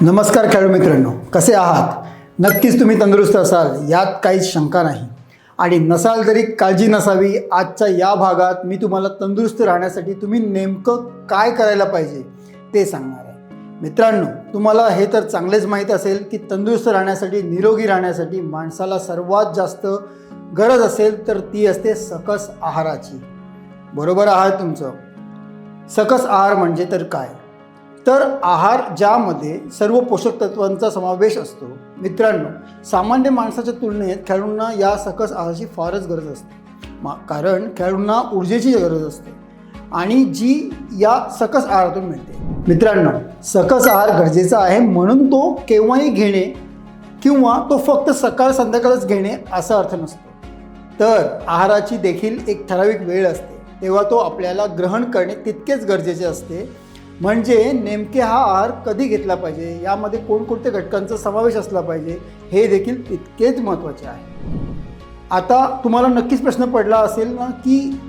नमस्कार खेळाडू मित्रांनो कसे आहात? नक्कीच तुम्ही तंदुरुस्त असाल यात काहीच शंका नाही. आणि नसाल तरी काळजी नसावी आजच्या या भागात मी तुम्हाला तंदुरुस्त राहण्यासाठी तुम्ही नेमकं काय करायला पाहिजे ते सांगणार आहे. मित्रांनो तुम्हाला हे तर चांगलेच माहीत असेल की तंदुरुस्त राहण्यासाठी निरोगी राहण्यासाठी माणसाला सर्वात जास्त गरज असेल तर ती असते सकस आहाराची. बरोबर आहार तुमचं. सकस आहार म्हणजे तर काय? तर आहार ज्यामध्ये सर्व पोषक तत्वांचा समावेश असतो. मित्रांनो सामान्य माणसाच्या तुलनेत खेळाडूंना या सकस आहाराची फारच गरज असते. मा कारण खेळाडूंना ऊर्जेची गरज असते आणि जी या सकस आहारातून मिळते. मित्रांनो सकस आहार गरजेचा आहे म्हणून तो केव्हाही घेणे किंवा तो फक्त सकाळ संध्याकाळच घेणे असा अर्थ नसतो. तर आहाराची देखील एक ठराविक वेळ असते. तेव्हा तो आपल्याला ग्रहण करणे तितकेच गरजेचे असते. म्हणजे नेमके हा आहार कधी घेतला पाहिजे? यामध्ये कोणकोणत्या घटकांचा समावेश असला पाहिजे? हे देखील तितकेच महत्त्वाचे आहे. आता तुम्हाला नक्कीच प्रश्न पडला असेल ना की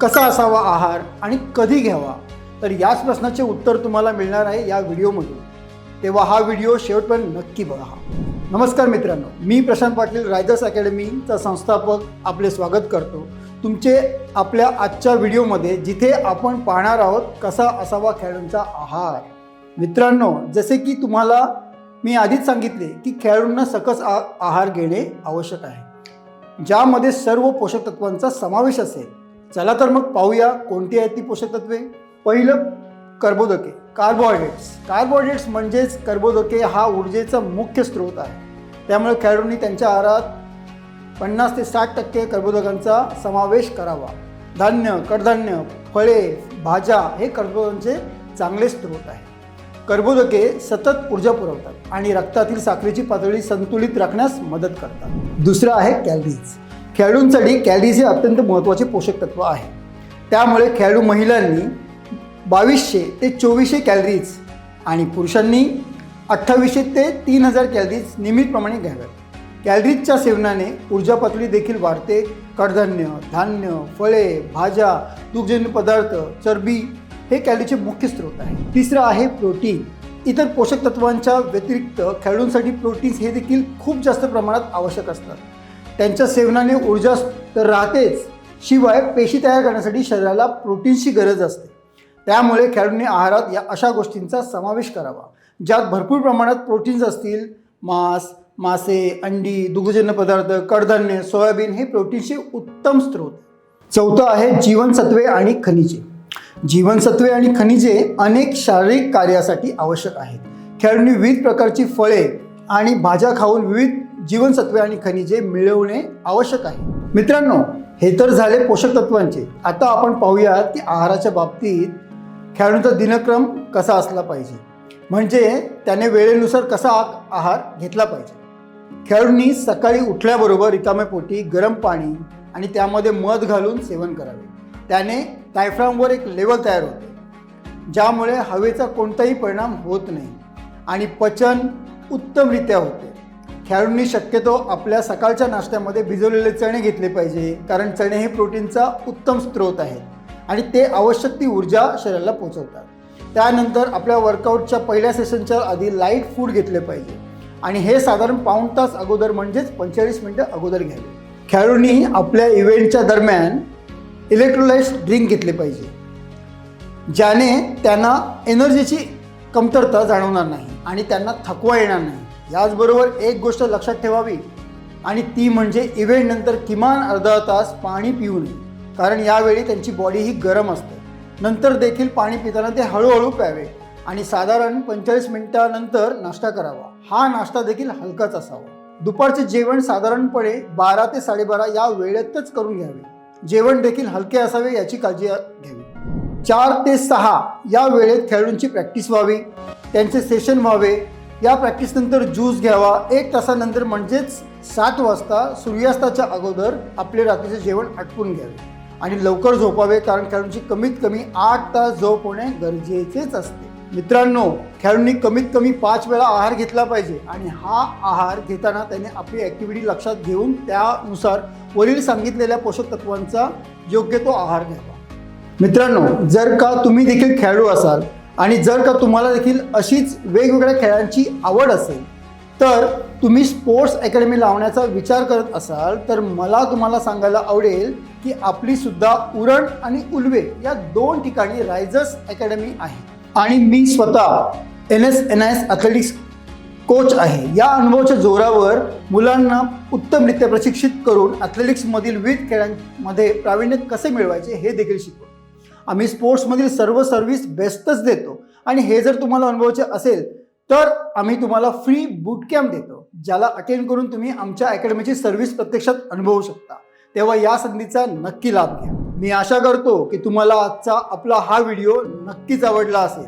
कसा असावा आहार आणि कधी घ्यावा? तर याच प्रश्नाचे उत्तर तुम्हाला मिळणार आहे या व्हिडिओमधून. तेव्हा हा व्हिडिओ शेवटपर्यंत नक्की बघा. नमस्कार मित्रांनो मी प्रशांत पाटील रायदर्स अकॅडमीचा संस्थापक आपले स्वागत करतो. तुमचे आपल्या आजच्या व्हिडिओमध्ये जिथे आपण पाहणार आहोत कसा असावा खेळाडूंचा आहार. मित्रांनो जसे की तुम्हाला मी आधीच सांगितले की खेळाडूंना सकस आ आहार घेणे आवश्यक आहे. ज्यामध्ये सर्व पोषक तत्वांचा समावेश असेल. चला तर मग पाहूया कोणती आहेत ती पोषक तत्वे. पहिलं कर्बोदके. कार्बोहायड्रेट्स. कार्बोहायड्रेट्स म्हणजेच कर्बोदके हा ऊर्जेचा मुख्य स्रोत आहे. त्यामुळे खेळाडूंनी त्यांच्या आहारात पन्नास ते साठ टक्के कर्बोदकांचा समावेश करावा. धान्य कडधान्य फळे भाज्या हे कर्बोदकांचे चांगले स्रोत आहे कर्बोदके सतत ऊर्जा पुरवतात आणि रक्तातील साखरेची पातळी संतुलित राखण्यास मदत करतात. दुसरं आहे कॅलरीज. खेळाडूंसाठी कॅलरीज हे अत्यंत महत्त्वाचे पोषक तत्व आहे. त्यामुळे खेळाडू महिलांनी बावीसशे ते चोवीसशे कॅलरीज आणि पुरुषांनी अठ्ठावीसशे ते तीन हजार कॅलरीज नियमितप्रमाणे घ्याव्यात. कॅलरीजच्या सेवनाने ऊर्जा पातळी देखील वाढते. कडधान्य धान्य फळे भाज्या दुग्धजन्य पदार्थ चरबी हे कॅलरीचे मुख्य स्रोत आहे. तिसरं आहे प्रोटीन. इतर पोषक तत्वांच्या व्यतिरिक्त खेळाडूंसाठी प्रोटीन्स हे देखील खूप जास्त प्रमाणात आवश्यक असतात. त्यांच्या सेवनाने ऊर्जा तर राहतेच शिवाय पेशी तयार करण्यासाठी शरीराला प्रोटीन्सची गरज असते. त्यामुळे खेळाडूंनी आहारात या अशा गोष्टींचा समावेश करावा ज्यात भरपूर प्रमाणात प्रोटीन्स असतील मांस मासे अंडी दुग्धजन्य पदार्थ कडधान्य सोयाबीन हे प्रोटीनचे उत्तम स्रोत. चौथं आहे जीवनसत्वे आणि खनिजे. जीवनसत्वे आणि खनिजे अनेक शारीरिक कार्यासाठी आवश्यक आहेत. खेळाडूंनी विविध प्रकारची फळे आणि भाज्या खाऊन विविध जीवनसत्वे आणि खनिजे मिळवणे आवश्यक आहे. मित्रांनो हे तर झाले पोषक तत्वांचे आता आपण पाहूया की आहाराच्या बाबतीत खेळाडूंचा दिनक्रम कसा असला पाहिजे. म्हणजे त्याने वेळेनुसार कसा आहार घेतला पाहिजे. खेळाडूंनी सकाळी उठल्याबरोबर रिकाम्या पोटी गरम पाणी आणि त्यामध्ये मध घालून सेवन करावे. त्याने टायफ्रामवर एक लेवल तयार होते ज्यामुळे हवेचा कोणताही परिणाम होत नाही आणि पचन उत्तमरित्या होते. खेळाडूंनी शक्यतो आपल्या सकाळच्या नाश्त्यामध्ये भिजवलेले चणे घेतले पाहिजे कारण चणे हे प्रोटीनचा उत्तम स्रोत आहेत आणि ते आवश्यक ती ऊर्जा शरीराला पोचवतात. त्यानंतर आपल्या वर्कआउटच्या पहिल्या सेशनच्या आधी लाइट फूड घेतले पाहिजे. आणि हे साधारण पाऊण तास अगोदर म्हणजेच पंचेचाळीस मिनटं अगोदर घ्यावे. खेळाडूंनी आपल्या इव्हेंटच्या दरम्यान इलेक्ट्रोलाइट्स ड्रिंक घेतले पाहिजे ज्याने त्यांना एनर्जीची कमतरता जाणवणार नाही आणि त्यांना थकवा येणार नाही. याचबरोबर एक गोष्ट लक्षात ठेवावी आणि ती म्हणजे इव्हेंटनंतर किमान अर्धा तास पाणी पिऊ नये कारण यावेळी त्यांची बॉडी ही गरम असते. नंतर देखील पाणी पिताना ते हळूहळू प्यावे. आणि साधारण पंचेचाळीस मिनिटानंतर नाश्ता करावा. हा नाश्ता देखील हलकाच असावा. दुपारचे जेवण साधारणपणे बारा ते साडेबारा या वेळेतच करून घ्यावे. जेवण देखील हलके असावे याची काळजी घ्यावी. चार ते सहा या वेळेत खेळाडूंची प्रॅक्टिस व्हावी. त्यांचे सेशन व्हावे. या प्रॅक्टिसनंतर ज्यूस घ्यावा. एक तासानंतर म्हणजेच सात वाजता सूर्यास्ताच्या अगोदर आपले रात्रीचे जेवण आटपून घ्यावे आणि लवकर झोपावे कारण खेळाडूंची कमीत कमी आठ तास झोप होणे गरजेचेच असते. मित्रांनो खेळाडूंनी कमीत कमी पाच वेळा आहार घेतला पाहिजे आणि हा आहार घेताना त्याने आपली ॲक्टिव्हिटी लक्षात घेऊन त्यानुसार वरील सांगितलेल्या पोषक तत्वांचा योग्य तो आहार घ्यावा. मित्रांनो जर का तुम्ही देखील खेळाडू असाल आणि जर का तुम्हाला देखील अशीच वेगवेगळ्या खेळांची आवड असेल तर तुम्ही स्पोर्ट्स अकॅडमी लावण्याचा विचार करत असाल तर मला तुम्हाला सांगायला आवडेल की आपलीसुद्धा उरण आणि उलवे या दोन ठिकाणी रायझर्स अकॅडमी आहे. आणि मी स्वतः N S N S athletics coach आहे. या अनुभवाच्या जोरावर मुलांना उत्तमरित्या प्रशिक्षित करून ॲथलेटिक्समधील विविध खेळांमध्ये प्रावीण्य कसे मिळवायचे हे देखील शिकवतो आम्ही स्पोर्ट्समधील सर्व सर्व्हिस बेस्टच देतो. आणि हे जर तुम्हाला अनुभवायचे असेल तर आम्ही तुम्हाला फ्री बूट कॅम्प देतो ज्याला अटेंड करून तुम्ही आमच्या अकॅडमीची सर्व्हिस प्रत्यक्षात अनुभवू शकता. तेव्हा या संधीचा नक्की लाभ घ्या. मी आशा करतो की तुम्हाला आजचा आपला हा व्हिडिओ नक्कीच आवडला असेल.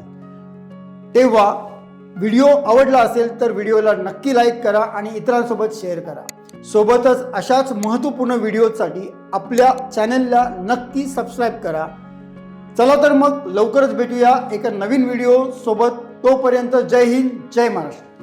तेव्हा व्हिडिओ आवडला असेल तर व्हिडिओला नक्की लाईक करा आणि इतरांसोबत शेअर करा. सोबतच अशाच महत्त्वपूर्ण व्हिडिओसाठी आपल्या चॅनलला नक्की सबस्क्राईब करा. चला तर मग लवकरच भेटूया एका नवीन व्हिडिओ सोबत तोपर्यंत जय हिंद जय महाराष्ट्र.